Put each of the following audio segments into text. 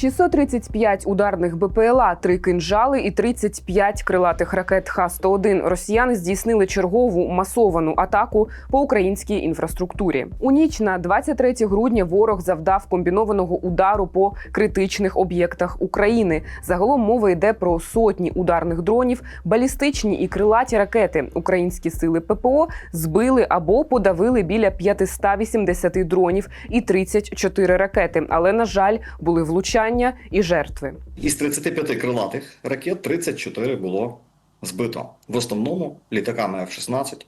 635 ударних БПЛА, 3 кинжали і 35 крилатих ракет Х-101 росіяни здійснили чергову масовану атаку по українській інфраструктурі. У ніч на 23 грудня ворог завдав комбінованого удару по критичних об'єктах України. Загалом мова йде про сотні ударних дронів, балістичні і крилаті ракети. Українські сили ППО збили або подавили біля 580 дронів і 34 ракети. Але на жаль, були влучання і жертви. Із 35 крилатих ракет 34 було збито. В основному літаками F-16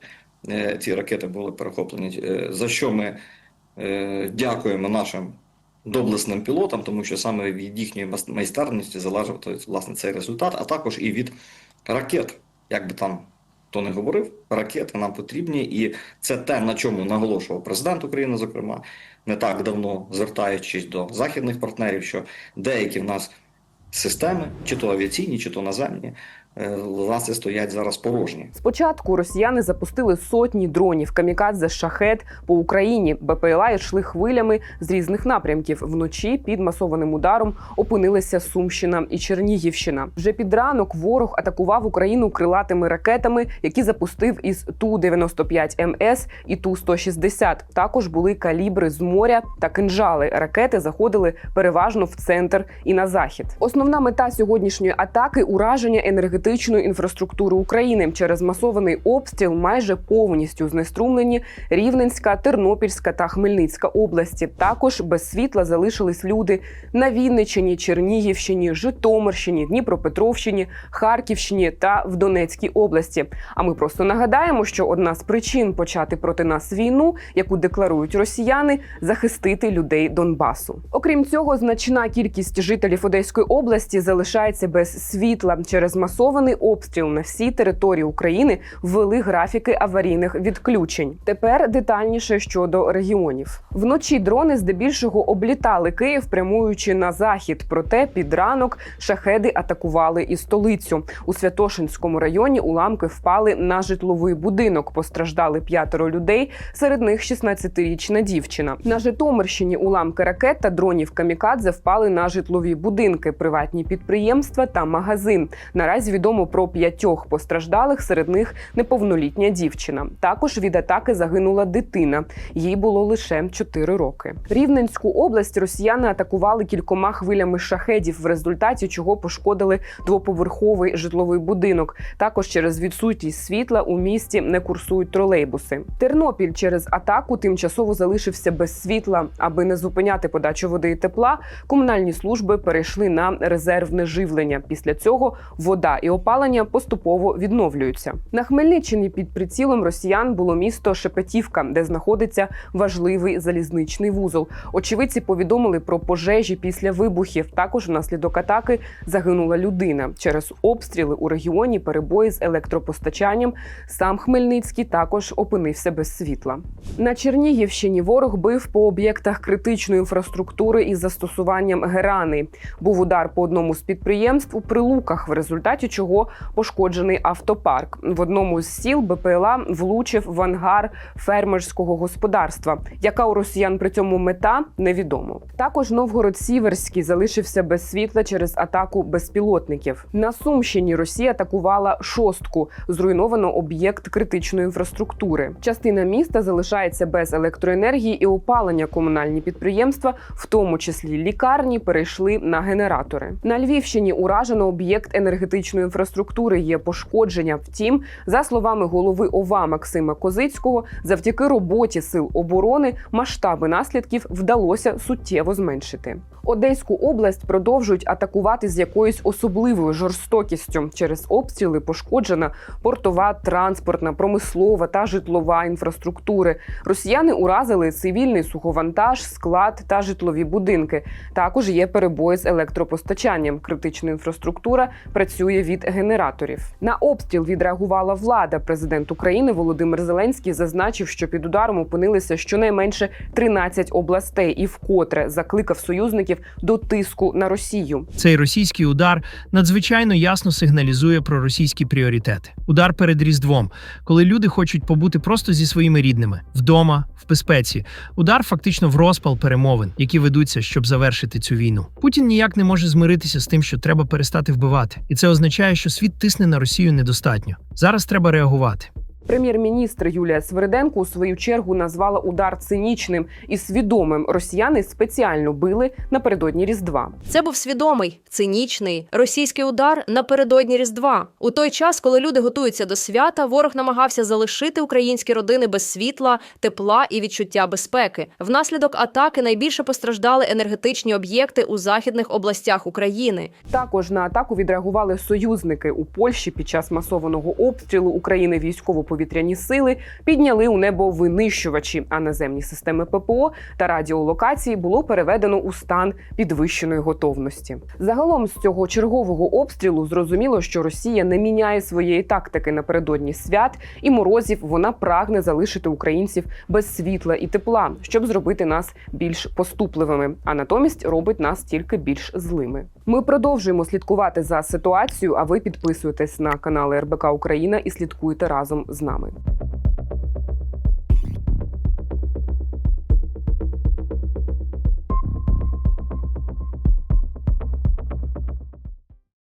е, ці ракети були перехоплені. е, За що ми е, дякуємо нашим доблесним пілотам, тому що саме від їхньої майстерності залежав власне цей результат, а також і від ракет. Як би там хто не говорив, ракети нам потрібні, і це те, на чому наголошував президент України, зокрема, не так давно звертаючись до західних партнерів, що деякі в нас системи, чи то авіаційні, чи то наземні, власне, стоять зараз порожні. Спочатку росіяни запустили сотні дронів камікадзе шахет по Україні. БПЛА йшли хвилями з різних напрямків. Вночі під масованим ударом опинилися Сумщина і Чернігівщина. Вже під ранок ворог атакував Україну крилатими ракетами, які запустив із ту 95 МС і ту 160 Також були калібри з моря та кинжали. Ракети заходили переважно в центр і на захід. Основна мета сьогоднішньої атаки ураження енергетичної інфраструктури України через масований обстріл майже повністю знеструмлені Рівненська, Тернопільська та Хмельницька області. Також без світла залишились люди на Вінниччині, Чернігівщині, Житомирщині, Дніпропетровщині, Харківщині та в Донецькій області. А ми просто нагадаємо, що одна з причин почати проти нас війну, яку декларують росіяни, захистити людей Донбасу. Окрім цього, значна кількість жителів Одеської області залишається без світла через масований обстріл на всій території України. Ввели графіки аварійних відключень. Тепер детальніше щодо регіонів. Вночі дрони здебільшого облітали Київ, прямуючи на захід. Проте під ранок шахеди атакували і столицю. У Святошинському районі уламки впали на житловий будинок. Постраждали п'ятеро людей. Серед них 16-річна дівчина. На Житомирщині уламки ракет та дронів камікадзе впали на житлові будинки, приватні підприємства та магазин. Наразі відомо про п'ятьох постраждалих. Серед них неповнолітня дівчина. Також від атаки загинула дитина. Їй було лише 4 роки. Рівненську область росіяни атакували кількома хвилями шахедів, в результаті чого пошкодили двоповерховий житловий будинок. Також через відсутність світла у місті не курсують тролейбуси. Тернопіль через атаку тимчасово залишився без світла. Аби не зупиняти подачу води і тепла, комунальні служби перейшли на резервне живлення. Після цього вода і опалення поступово відновлюються. На Хмельниччині під прицілом росіян було місто Шепетівка, де знаходиться важливий залізничний вузол. Очевидці повідомили про пожежі після вибухів. Також внаслідок атаки загинула людина. Через обстріли у регіоні перебої з електропостачанням. Сам Хмельницький також опинився без світла. На Чернігівщині ворог бив по об'єктах критичної інфраструктури із застосуванням герани. Був удар по одному з підприємств у Прилуках, в результаті чого пошкоджений автопарк. В одному з сіл БПЛА влучив в ангар фермерського господарства. Яка у росіян при цьому мета невідомо. Також Новгород Сіверський залишився без світла через атаку безпілотників. На Сумщині Росія атакувала шостку. Зруйновано об'єкт критичної інфраструктури. Частина міста залишається без електроенергії і опалення. Комунальні підприємства, в тому числі лікарні, перейшли на генератори. На Львівщині уражено об'єкт енергетичної інфраструктури. Є пошкодження. Втім, за словами голови ОВА Максима Козицького, завдяки роботі сил оборони масштаби наслідків вдалося суттєво зменшити. Одеську область продовжують атакувати з якоюсь особливою жорстокістю. Через обстріли пошкоджена портова, транспортна, промислова та житлова інфраструктури. Росіяни уразили цивільний суховантаж, склад та житлові будинки. Також є перебої з електропостачанням. Критична інфраструктура працює від генераторів. На обстріл відреагувала влада. Президент України Володимир Зеленський зазначив, що під ударом опинилися щонайменше 13 областей, і вкотре закликав союзників до тиску на Росію. Цей російський удар надзвичайно ясно сигналізує про російські пріоритети. Удар перед Різдвом, коли люди хочуть побути просто зі своїми рідними вдома, в безпеці. Удар фактично в розпал перемовин, які ведуться, щоб завершити цю війну. Путін ніяк не може змиритися з тим, що треба перестати вбивати, і це означає, що світ тисне на Росію недостатньо. Зараз треба реагувати. Прем'єр-міністр Юлія Свериденко у свою чергу назвала удар цинічним і свідомим. Росіяни спеціально били напередодні Різдва. Це був свідомий, цинічний російський удар напередодні Різдва. У той час, коли люди готуються до свята, ворог намагався залишити українські родини без світла, тепла і відчуття безпеки. Внаслідок атаки найбільше постраждали енергетичні об'єкти у західних областях України. Також на атаку відреагували союзники у Польщі під час масованого обстрілу України військово-повітряні сили підняли у небо винищувачі, а наземні системи ППО та радіолокації було переведено у стан підвищеної готовності. Загалом з цього чергового обстрілу зрозуміло, що Росія не міняє своєї тактики напередодні свят і морозів. Вона прагне залишити українців без світла і тепла, щоб зробити нас більш поступливими, а натомість робить нас тільки більш злими. Ми продовжуємо слідкувати за ситуацією. А ви підписуєтесь на канали РБК Україна і слідкуйте разом нами.